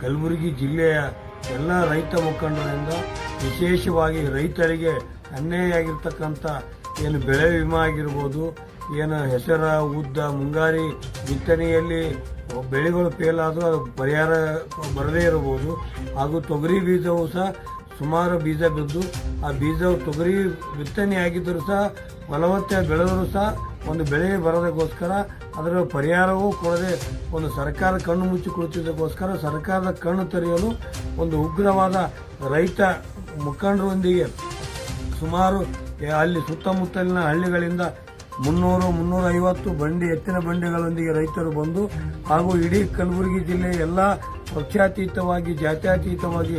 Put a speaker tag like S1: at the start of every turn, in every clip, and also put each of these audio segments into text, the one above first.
S1: ಕಲಬುರಗಿ ಜಿಲ್ಲೆಯ ಎಲ್ಲ ರೈತ ಮುಖಂಡರಿಂದ ವಿಶೇಷವಾಗಿ ರೈತರಿಗೆ ಅನ್ಯಾಯ ಆಗಿರ್ತಕ್ಕಂಥ ಏನು ಬೆಳೆ ವಿಮಾ ಆಗಿರ್ಬೋದು, ಏನು ಹೆಸರ, ಉದ್ದ, ಮುಂಗಾರಿ ಬಿತ್ತನೆಯಲ್ಲಿ ಬೆಳೆಗಳು ಫೇಲ್ ಆದರೂ ಅದು ಪರಿಹಾರ ಬರದೇ ಇರಬಹುದು. ಹಾಗೂ ತೊಗರಿ ಬೀಜವು ಸಹ ಸುಮಾರು ಬೀಜ ಬಿದ್ದು, ಆ ಬೀಜವು ತೊಗರಿ ಬಿತ್ತನೆ ಆಗಿದ್ದರೂ ಸಹ ಫಲವತ್ತೆ ಬೆಳೆದರೂ ಸಹ ಒಂದು ಬೆಳೆ ಬರೋದಕ್ಕೋಸ್ಕರ ಅದರ ಪರಿಹಾರವೂ ಕೊಡದೆ ಒಂದು ಸರ್ಕಾರ ಕಣ್ಣು ಮುಚ್ಚಿ ಕುಳಿತಿದ್ದಕ್ಕೋಸ್ಕರ ಸರ್ಕಾರದ ಕಣ್ಣು ತೆರೆಯಲು ಒಂದು ಉಗ್ರವಾದ ರೈತ ಮುಖಂಡರೊಂದಿಗೆ ಸುಮಾರು ಅಲ್ಲಿ ಸುತ್ತಮುತ್ತಲಿನ ಹಳ್ಳಿಗಳಿಂದ ಮುನ್ನೂರು, ಮುನ್ನೂರೈವತ್ತು ಬಂಡಿ, ಎತ್ತಿನ ಬಂಡಿಗಳೊಂದಿಗೆ ರೈತರು ಬಂದು ಹಾಗೂ ಇಡೀ ಕಲಬುರಗಿ ಜಿಲ್ಲೆ ಎಲ್ಲ ಪಕ್ಷಾತೀತವಾಗಿ, ಜಾತ್ಯತೀತವಾಗಿ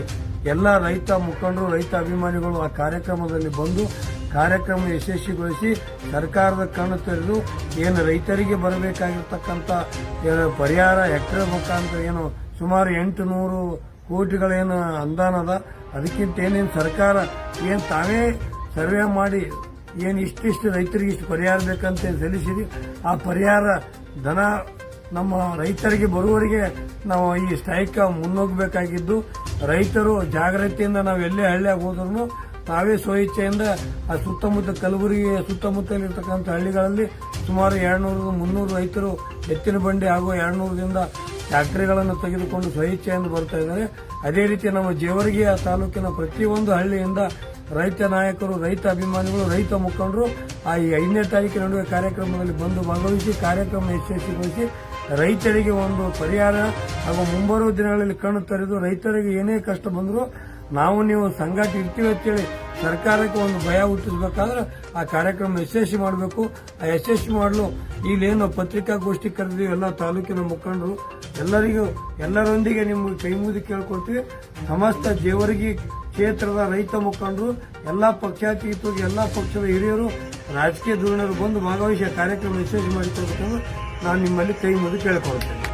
S1: ಎಲ್ಲ ರೈತ ಮುಖಂಡರು, ರೈತ ಅಭಿಮಾನಿಗಳು ಆ ಕಾರ್ಯಕ್ರಮದಲ್ಲಿ ಬಂದು ಕಾರ್ಯಕ್ರಮ ಯಶಸ್ವಿಗೊಳಿಸಿ ಸರ್ಕಾರದ ಕಣ್ಣು ತೆರೆದು ಏನು ರೈತರಿಗೆ ಬರಬೇಕಾಗಿರ್ತಕ್ಕಂಥ ಏನು ಪರಿಹಾರ ಹೆಕ್ಟರ್ ಮುಖಾಂತರ ಏನು ಸುಮಾರು ಎಂಟು ನೂರು ಕೋಟಿಗಳೇನು ಅನುದಾನದ ಅದಕ್ಕಿಂತ ಏನೇನು ಸರ್ಕಾರ ಏನು ತಾವೇ ಸರ್ವೆ ಮಾಡಿ ಏನು ಇಷ್ಟಿಷ್ಟು ರೈತರಿಗೆ ಇಷ್ಟು ಪರಿಹಾರ ಬೇಕಂತ ಸಲ್ಲಿಸಿದ್ವಿ, ಆ ಪರಿಹಾರ ಧನ ನಮ್ಮ ರೈತರಿಗೆ ಬರುವವರಿಗೆ ನಾವು ಈ ಸ್ಟ್ರೈಕ್ ಮುನ್ನೋಗಬೇಕಾಗಿದ್ದು, ರೈತರು ಜಾಗೃತಿಯಿಂದ ನಾವು ಎಲ್ಲೇ ಹಳ್ಳಿಯಾಗ ಹೋದ್ರೂ ತಾವೇ ಸ್ವಇಚ್ಛೆಯಿಂದ ಆ ಸುತ್ತಮುತ್ತ ಕಲಬುರಗಿ ಸುತ್ತಮುತ್ತಲಿರ್ತಕ್ಕಂಥ ಹಳ್ಳಿಗಳಲ್ಲಿ ಸುಮಾರು ಎರಡ್ನೂರು, ಮುನ್ನೂರು ರೈತರು ಎತ್ತಿನ ಬಂಡಿ ಹಾಗೂ ಎರಡ್ನೂರದಿಂದ ಟ್ಯಾಕ್ಟರಿಗಳನ್ನು ತೆಗೆದುಕೊಂಡು ಸ್ವಇಚ್ಛೆಯಿಂದ ಬರ್ತಾ ಇದ್ದಾರೆ. ಅದೇ ರೀತಿ ನಮ್ಮ ಜೇವರ್ಗಿಯ ತಾಲೂಕಿನ ಪ್ರತಿಯೊಂದು ಹಳ್ಳಿಯಿಂದ ರೈತ ನಾಯಕರು, ರೈತ ಅಭಿಮಾನಿಗಳು, ರೈತ ಮುಖಂಡರು ಆ ಈ ಐದನೇ ತಾರೀಕಿನ ನಡುವೆ ಕಾರ್ಯಕ್ರಮದಲ್ಲಿ ಬಂದು ಭಾಗವಹಿಸಿ, ಕಾರ್ಯಕ್ರಮ ಯಶಸ್ವಿಗೊಳಿಸಿ ರೈತರಿಗೆ ಒಂದು ಪರಿಹಾರ ಹಾಗೂ ಮುಂಬರುವ ದಿನಗಳಲ್ಲಿ ಕಣ್ಣು ತೆರೆದು ರೈತರಿಗೆ ಏನೇ ಕಷ್ಟ ಬಂದರೂ ನಾವು ನೀವು ಸಂಘಟ ಇರ್ತೀವಿ ಅಂತೇಳಿ ಸರ್ಕಾರಕ್ಕೆ ಒಂದು ಭಯ ಹುಟ್ಟಿಸ್ಬೇಕಾದ್ರೆ ಆ ಕಾರ್ಯಕ್ರಮ ಯಶಸ್ವಿ ಮಾಡಬೇಕು. ಆ ಯಶಸ್ವಿ ಮಾಡಲು, ಇಲ್ಲೇನು ಪತ್ರಿಕಾಗೋಷ್ಠಿ ಕರೆದು ಎಲ್ಲ ತಾಲೂಕಿನ ಮುಖಂಡರು, ಎಲ್ಲರಿಗೂ, ಎಲ್ಲರೊಂದಿಗೆ ನಿಮ್ಗೆ ಕೈ ಮುಗಿದು ಕೇಳ್ಕೊಳ್ತೀವಿ. ಸಮಸ್ತ ದೇವರಿಗೆ ಕ್ಷೇತ್ರದ ರೈತ ಮುಖಂಡರು, ಎಲ್ಲ ಪಕ್ಷಾತೀತವಾಗಿ ಎಲ್ಲ ಪಕ್ಷದ ಹಿರಿಯರು, ರಾಜಕೀಯ ಧೋರಣರು ಬಂದು ಭಾಗವಹಿಸಿ ಕಾರ್ಯಕ್ರಮ ಯಶಸ್ವಿ ಮಾಡಿಕೊಳ್ಬೇಕಂದ್ರೆ ನಾನು ನಿಮ್ಮಲ್ಲಿ ಕೈ ಮುಗಿದು ಕೇಳ್ಕೊಳ್ತೇನೆ.